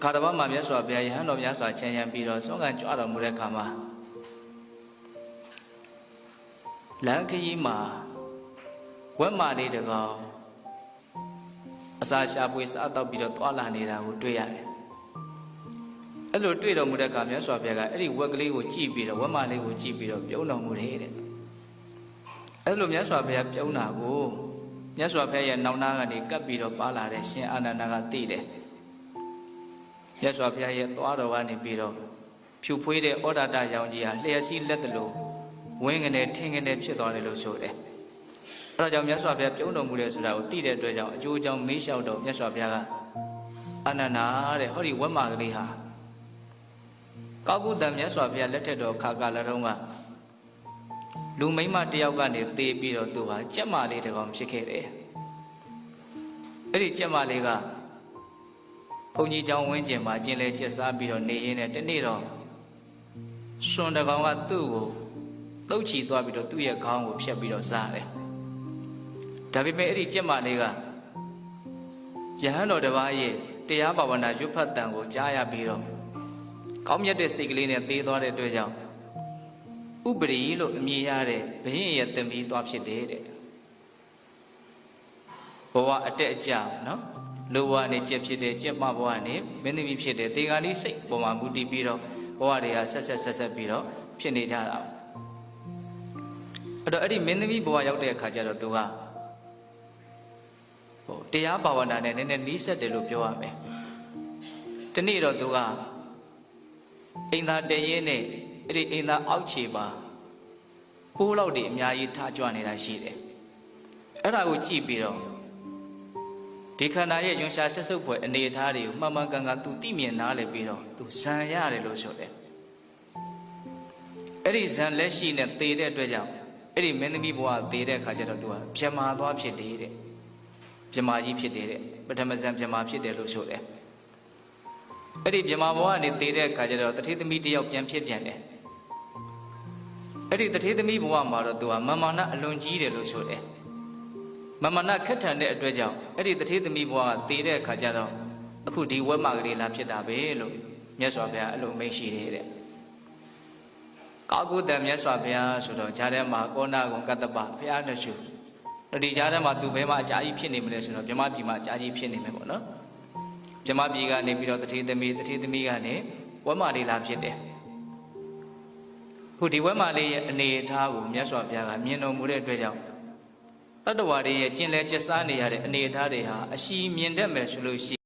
အခါတစ်ပတ်မှာမြတ်စွာဘုရားယဟန်တော်များစွာချမ်းရံပြီးတော့ဆုံးခံကြွတော်မူတဲ့အခါမှာလမ်းခရီးမှာဝက်မာလေးတကောင်အစာရှာပွေစားတော့ပြီးတော့သွာလာနေတာကိုတွေ့ရတယ်။အဲ့လိုတွေ့တော်မူတဲ့အခါမြတ်စွာဘုရားကအဲ့ဒီဝက်ကလေးကိုကြည့်ပြီးတော့ဝက်မာလေးကိုကြည့်ပြီးတော့ပြုံးတော်မူတယ်တဲ့။အဲ့လိုမြတ်စွာဘုရားပြုံးတာကိုမြတ်စွာဘုရားရဲ့နောင်နာကနေကပ်ပြီးတော့ပါလာတဲ့ရှင်အာနန္ဒာကသိတယ်။ မြတ်စွာဘုရားရဲ့သွားတော်ကနေပြီးတော့ဖြူဖွေးတဲ့ဩဒတရောင်ကြီးဟာလျှက်စီးလက်တလို့ဝင်းကနေထင်းကနေဖြစ်သွားတယ်လို့ဆိုတယ်။အဲဒါကြောင့်မြတ်စွာဘုရားပြုံးတော်မူတယ်ဆိုတာကိုသိတဲ့အတွက်ကြောင့်အကျိုးအကြောင်းမေးလျှောက်တော့မြတ်စွာဘုရားကအနန္နာတဲ့ဟောဒီဝက်မာကလေးဟာကောက်ကုတံမြတ်စွာဘုရားလက်ထက်တော်ခါကာလတုန်းကလူမိန်းမတယောက်ကနေသေပြီးတော့သူဟာကြက်မာလေးတစ်ကောင်ဖြစ်ခဲ့တယ်။အဲ့ဒီကြက်မာလေးကဘု န်းကြီးကျောင်းဝင်းကျင်မှာကျင်လဲကျက်စားပြီးတော့နေရင်းနဲ့တနေ့တော့စွန်တကောင်ကသူ့ကိုတုတ်ချီသွားပြီးတော့သူ့ရဲ့ခေါင်းကိုဖြတ်ပြီးတော့စားတယ်။ဒါပေမဲ့အဲ့ဒီကြက်မာလေးကယဟန်တော်တစ်ပါးရဲ့တရားဘာဝနာရွတ်ဖတ်တန်ကိုကြားရပြီးတော့ကောင်းမြတ်တဲ့စိတ်ကလေးနဲ့သေသွားတဲ့အတွက်ကြောင့်ဥပရိလို့အမည်ရတဲ့ဘုရင်ရဲ့တမီးသွားဖြစ်တယ်တဲ့ဘဝအတက်အကျနော် လူဘဝနဲ့ကြက်ဖြစ်တယ်ကြက်မဘဝနဲ့မင်းသမီးဖြစ်တယ်တေဂာလိစိတ်ပေါ်မှာမူတည်ပြီးတော့ဘဝတွေကဆက်ဆက်ဆက်ဆက်ပြီးတော့ဖြစ်နေကြတာအဲ့တော့အဲ့ဒီမင်းသမီးဘဝရောက်တဲ့အခါကျတော့သူကဟိုတရားဘာဝနာနဲ့နည်းနည်းနီးစပ်တယ်လို့ပြောရမယ်တနေ့တော့သူကအိမ်သာတရင်နဲ့အဲ့ဒီအိမ်သာအောက်ခြေပါပိုးလောက်တွေအများကြီးထားကြွနေတာရှိတယ်အဲ့ဒါကိုကြည့်ပြီးတော့ ဒီခန္ဓာရဲ့ယွန်ရှာဆက်စုပ်ဖွယ်အနေအထားတွေကိုမှန်မှန်ကန်ကန်သူသိမြင်နားလည်ပြီးတော့သူဇံရတယ်လို့ဆိုတယ်အဲ့ဒီဇံလက်ရှိနဲ့သေတဲ့အတွက်ကြောင့်အဲ့ဒီမင်းသမီးဘဝသေတဲ့အခါကျတော့သူကပြမာသွားဖြစ်တယ်တဲ့ပြမာကြီးဖြစ်တယ်တဲ့ပထမဇံပြမာဖြစ်တယ်လို့ဆိုတယ်အဲ့ဒီပြမာဘဝကနေသေတဲ့အခါကျတော့တထေသမီးတယောက်ပြန်ဖြစ်ပြန်တယ်အဲ့ဒီတထေသမီးဘဝမှာတော့သူကမမာနအလွန်ကြီးတယ်လို့ဆိုတယ် မမနာခက်ထန်တဲ့အတွက်ကြောင့်အဲ့ဒီတထေသမီးဘဝကတည်တဲ့အခါကျတော့အခုဒီဝက်မာကလေးလာဖြစ်တာပဲလို့မြတ်စွာဘုရားအဲ့လိုမိန့်ရှိတယ်တဲ့ကာကုတံမြတ်စွာဘုရားဆိုတော့ဂျာထဲမှာကောနာကုံကတ္တပဘုရားနှရှုဒီဂျာထဲမှာသူဘဲမှာအကြာကြီးဖြစ်နေမလဲဆိုတော့မြမပြည်မှာအကြာကြီးဖြစ်နေမယ်ပေါ့နော်မြမပြည်ကနေပြီးတော့တထေသမီးတထေသမီးကနေဝက်မာလေးလာဖြစ်တယ်ခုဒီဝက်မာလေးရဲ့အနေအထားကိုမြတ်စွာဘုရားကမြင်တော်မူတဲ့အတွက်ကြောင့် တတ္တဝါတွေရဲ့ကျင်လဲကျက်စားနေရတဲ့အနေအထားတွေဟာအရှိမြင်တတ်မယ်ဆိုလို့ရှိ